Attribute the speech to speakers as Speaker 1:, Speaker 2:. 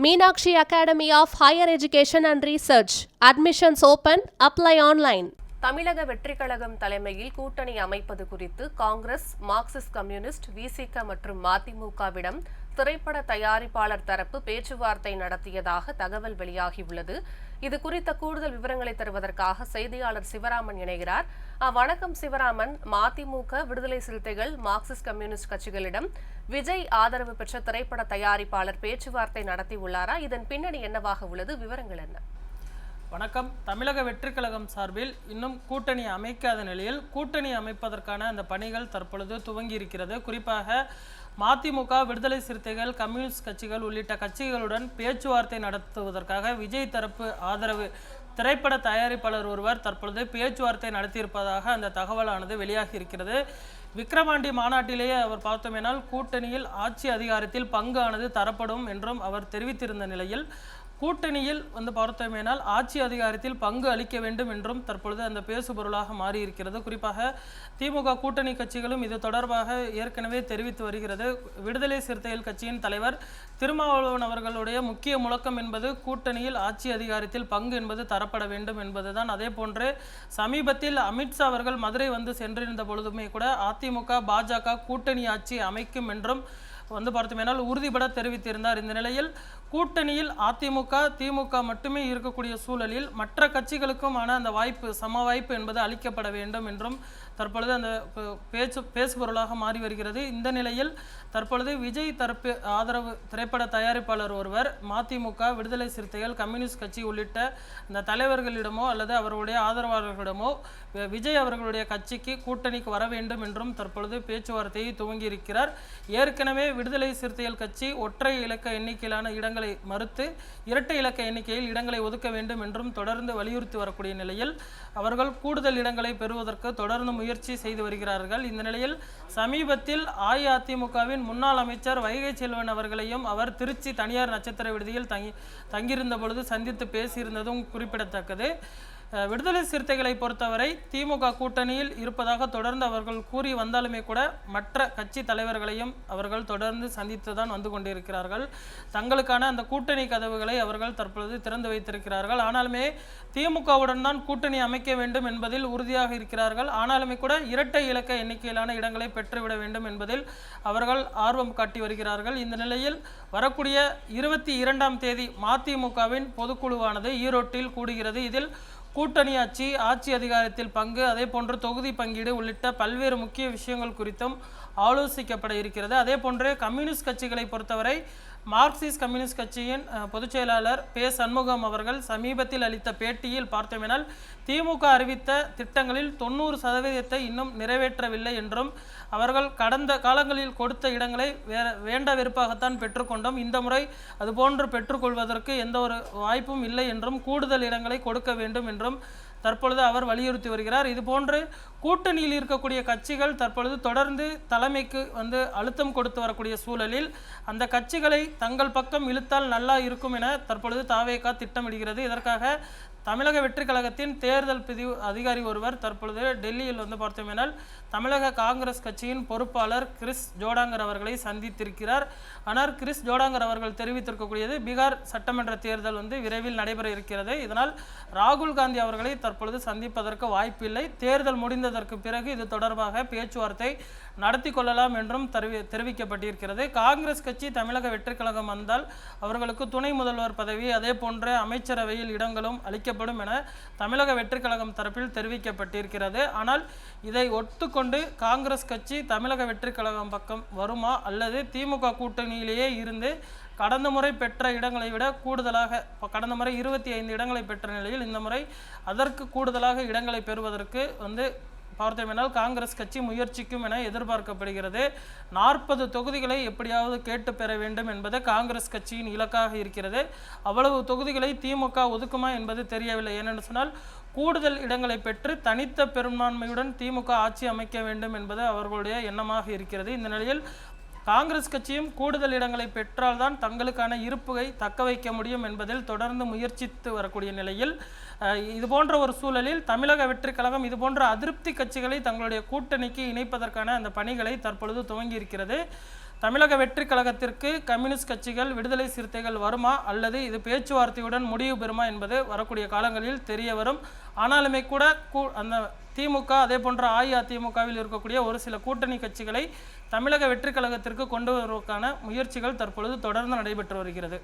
Speaker 1: Meenakshi Academy of Higher Education and Research. Admissions open. Apply online. தமிழக வெற்றி கழகம் தலைமையில் கூட்டணி அமைப்பது குறித்து காங்கிரஸ் மார்க்சிஸ்ட் கம்யூனிஸ்ட் விசிக மற்றும் மதிமுகவிடம் திரைப்பட தயாரிப்பாளர் தரப்பு பேச்சுவார்த்தை நடத்தியதாக தகவல் வெளியாகியுள்ளது. இது குறித்த கூடுதல் விவரங்களை தருவதற்காக செய்தியாளர் சிவராமன் இணைகிறார். வணக்கம் சிவராமன் மதிமுக விடுதலை சிறுத்தைகள் மார்க்சிஸ்ட் கம்யூனிஸ்ட் கட்சிகளிடம் விஜய் ஆதரவு பெற்ற திரைப்பட தயாரிப்பாளர் பேச்சுவார்த்தை நடத்தியுள்ளாரா? இதன் பின்னணி என்னவாக உள்ளது? விவரங்கள் என்ன?
Speaker 2: வணக்கம். தமிழக வெற்றிக்கழகம் சார்பில் இன்னும் கூட்டணி அமைக்காத நிலையில் கூட்டணி அமைப்பதற்கான அந்த பணிகள் தற்பொழுது துவங்கி இருக்கிறது குறிப்பாக மதிமுக விடுதலை சிறுத்தைகள் கம்யூனிஸ்ட் கட்சிகள் உள்ளிட்ட கட்சிகளுடன் பேச்சுவார்த்தை நடத்துவதற்காக விஜய் தரப்பு ஆதரவு. திரைப்பட தயாரிப்பாளர் ஒருவர் தற்பொழுது பேச்சுவார்த்தை நடத்தியிருப்பதாக அந்த தகவலானது வெளியாகி இருக்கிறது விக்ரமாண்டி மாநாட்டிலேயே அவர் பார்த்தோமேனால் கூட்டணியில் ஆட்சி அதிகாரத்தில் பங்கானது தரப்படும் என்றும் அவர் தெரிவித்திருந்த நிலையில் கூட்டணியில் வந்து பார்த்தோமேனால் ஆட்சி அதிகாரத்தில் பங்கு அளிக்க வேண்டும் என்றும் தற்பொழுது அந்த பேசுபொருளாக மாறியிருக்கிறது. குறிப்பாக திமுக கூட்டணி கட்சிகளும் இது தொடர்பாக ஏற்கனவே தெரிவித்து வருகிறது. விடுதலை சிறுத்தைகள் கட்சியின் தலைவர் திருமாவளவன் அவர்களுடைய முக்கிய முழக்கம் என்பது கூட்டணியில் ஆட்சி அதிகாரத்தில் பங்கு என்பது தரப்பட வேண்டும் என்பதுதான். அதே போன்று சமீபத்தில் அமித்ஷா அவர்கள் மதுரை வந்து சென்றிருந்த பொழுதுமே கூட அதிமுக பாஜக கூட்டணி ஆட்சி அமைக்கும் என்றும் வந்து பார்த்தோமேனால் உறுதிபட தெரிவித்திருந்தார். இந்த நிலையில் கூட்டணியில் அதிமுக திமுக மட்டுமே இருக்கக்கூடிய சூழலில் மற்ற கட்சிகளுக்குமான அந்த வாய்ப்பு சம வாய்ப்பு என்பது அளிக்கப்பட வேண்டும் என்றும் தற்பொழுது அந்த பேச்சு பேச்சு பேசுபொருளாக மாறி வருகிறது. இந்த நிலையில் தற்பொழுது விஜய் தரப்பு ஆதரவு திரைப்பட தயாரிப்பாளர் ஒருவர் மதிமுக விடுதலை சிறுத்தைகள் கம்யூனிஸ்ட் கட்சி உள்ளிட்ட இந்த தலைவர்களிடமோ அல்லது அவர்களுடைய ஆதரவாளர்களிடமோ விஜய் அவர்களுடைய கட்சிக்கு கூட்டணிக்கு வர வேண்டும் என்றும் தற்பொழுது பேச்சுவார்த்தையை துவங்கி இருக்கிறார் ஏற்கனவே விடுதலை சிறுத்தைகள் கட்சி ஒற்றை இலக்க எண்ணிக்கையிலான இடங்களை மறுத்து இரட்டை இலக்க எண்ணிக்கையில் இடங்களை ஒதுக்க வேண்டும் என்றும் தொடர்ந்து வலியுறுத்தி வரக்கூடிய நிலையில் அவர்கள் கூடுதல் இடங்களை பெறுவதற்கு தொடர்ந்து முயற்சி செய்து வருகிறார்கள். இந்த நிலையில் சமீபத்தில் அஇஅதிமுகவின் முன்னாள் அமைச்சர் வைகை செல்வன் அவர்களையும் அவர் திருச்சி தனியார் நட்சத்திர விடுதியில் தங்கி தங்கியிருந்த பொழுது சந்தித்து பேசியிருந்ததும் குறிப்பிடத்தக்கது. விடுதலை சிறுத்தைகளை பொறுத்தவரை திமுக கூட்டணியில் இருப்பதாக தொடர்ந்து அவர்கள் கூறி வந்தாலுமே கூட மற்ற கட்சி தலைவர்களையும் அவர்கள் தொடர்ந்து சந்தித்து தான் வந்து கொண்டிருக்கிறார்கள். தங்களுக்கான அந்த கூட்டணி கதவுகளை அவர்கள் தற்பொழுது திறந்து வைத்திருக்கிறார்கள். ஆனாலுமே திமுகவுடன் தான் கூட்டணி அமைக்க வேண்டும் என்பதில் உறுதியாக இருக்கிறார்கள். ஆனாலுமே கூட இரட்டை இலக்க எண்ணிக்கையிலான இடங்களை பெற்றுவிட வேண்டும் என்பதில் அவர்கள் ஆர்வம் காட்டி வருகிறார்கள். இந்த நிலையில் வரக்கூடிய இருபத்தி இரண்டாம் தேதி மதிமுகவின் பொதுக்குழுவானது ஈரோட்டில் கூடுகிறது. இதில் கூட்டணி ஆட்சி ஆட்சி அதிகாரத்தில் பங்கு அதே போன்று தொகுதி பங்கீடு உள்ளிட்ட பல்வேறு முக்கிய விஷயங்கள் குறித்தும் ஆலோசிக்கப்பட இருக்கிறது. அதே போன்று கம்யூனிஸ்ட் கட்சிகளை பொறுத்தவரை மார்க்சிஸ்ட் கம்யூனிஸ்ட் கட்சியின் பொதுச்செயலாளர் பொதுச் செயலாளர் பே சண்முகம் அவர்கள் சமீபத்தில் அளித்த பேட்டியில் பார்த்தோமெனால் திமுக அறிவித்த திட்டங்களில் தொண்ணூறு சதவீதத்தை இன்னும் நிறைவேற்றவில்லை என்றும் அவர்கள் கடந்த காலங்களில் கொடுத்த இடங்களை வேற வேண்ட வெறுப்பாகத்தான் பெற்றுக்கொண்டோம். இந்த முறை அதுபோன்று பெற்றுக்கொள்வதற்கு எந்த ஒரு வாய்ப்பும் இல்லை என்றும் கூடுதல் இடங்களை கொடுக்க வேண்டும் என்றும் தற்பொழுது அவர் வலியுறுத்தி வருகிறார். இதுபோன்று கூட்டணியில் இருக்கக்கூடிய கட்சிகள் தற்பொழுது தொடர்ந்து தலைமைக்கு வந்து அழுத்தம் கொடுத்து வரக்கூடிய சூழலில் அந்த கட்சிகளை தங்கள் பக்கம் இழுத்தால் நல்லா இருக்கும் என தற்பொழுது தாவேகா திட்டமிடுகிறது. இதற்காக தமிழக வெற்றி கழகத்தின் தேர்தல் பிரிவு அதிகாரி ஒருவர் தற்பொழுது டெல்லியில் வந்து பார்த்தோமேனால் தமிழக காங்கிரஸ் கட்சியின் பொறுப்பாளர் கிறிஸ் ஜோடாங்கர் அவர்களை சந்தித்திருக்கிறார். ஆனால் கிறிஸ் ஜோடாங்கர் அவர்கள் தெரிவித்திருக்கக்கூடியது பீகார் சட்டமன்ற தேர்தல் வந்து விரைவில் நடைபெற இருக்கிறது. இதனால் ராகுல் காந்தி அவர்களை தற்பொழுது சந்திப்பதற்கு வாய்ப்பில்லை. தேர்தல் முடிந்ததற்கு பிறகு இது தொடர்பாக பேச்சுவார்த்தை நடத்தி கொள்ளலாம் என்றும் தெரிவி தெரிவிக்கப்பட்டிருக்கிறது. காங்கிரஸ் கட்சி தமிழக வெற்றி கழகம் வந்தால் அவர்களுக்கு துணை முதல்வர் பதவி அதே போன்ற அமைச்சரவையில் இடங்களும் அளிக்கப்படும் என தமிழக வெற்றி கழகம் தரப்பில் தெரிவிக்கப்பட்டிருக்கிறது. ஆனால் இதை ஒத்துக்கொண்டு காங்கிரஸ் கட்சி தமிழக வெற்றி கழகம் பக்கம் வருமா? அல்லது திமுக கூட்டணியிலேயே இருந்து கடந்த முறை பெற்ற இடங்களை விட கூடுதலாக கடந்த முறை இருபத்தி ஐந்து இடங்களை பெற்ற நிலையில் இந்த முறை அதற்கு கூடுதலாக இடங்களை பெறுவதற்கு வந்து பார்த்தோமென்றால் காங்கிரஸ் கட்சி முயற்சிக்கும் என எதிர்பார்க்கப்படுகிறது. நாற்பது தொகுதிகளை எப்படியாவது கேட்டு பெற வேண்டும் என்பது காங்கிரஸ் கட்சியின் இலக்காக இருக்கிறது. அவ்வளவு தொகுதிகளை திமுக ஒதுக்குமா என்பது தெரியவில்லை. ஏனென்று சொன்னால் கூடுதல் இடங்களை பெற்று தனித்த பெரும்பான்மையுடன் திமுக ஆட்சி அமைக்க வேண்டும் என்பது அவர்களுடைய எண்ணமாக இருக்கிறது. இந்த நிலையில் காங்கிரஸ் கட்சியும் கூடுதல் இடங்களை பெற்றால்தான் தங்களுக்கான இருப்புகை தக்க வைக்க முடியும் என்பதில் தொடர்ந்து முயற்சித்து வரக்கூடிய நிலையில் இது போன்ற ஒரு சூழலில் தமிழக வெற்றி கழகம் இது போன்ற அதிருப்தி கட்சிகளை தங்களுடைய கூட்டணிக்கு இணைப்பதற்கான அந்த பணிகளை தற்பொழுது துவங்கி இருக்கிறது தமிழக வெற்றி கழகத்திற்கு கம்யூனிஸ்ட் கட்சிகள் விடுதலை சிறுத்தைகள் வருமா அல்லது இது பேச்சுவார்த்தையுடன் முடிவு பெறுமா என்பது வரக்கூடிய காலங்களில் தெரிய வரும். ஆனாலுமே கூட கூ அந்த திமுக அதே போன்ற அஇஅதிமுகவில் இருக்கக்கூடிய ஒரு சில கூட்டணி கட்சிகளை தமிழக வெற்றி கழகத்திற்கு கொண்டு வருவதற்கான முயற்சிகள் தற்பொழுது தொடர்ந்து நடைபெற்று வருகிறது.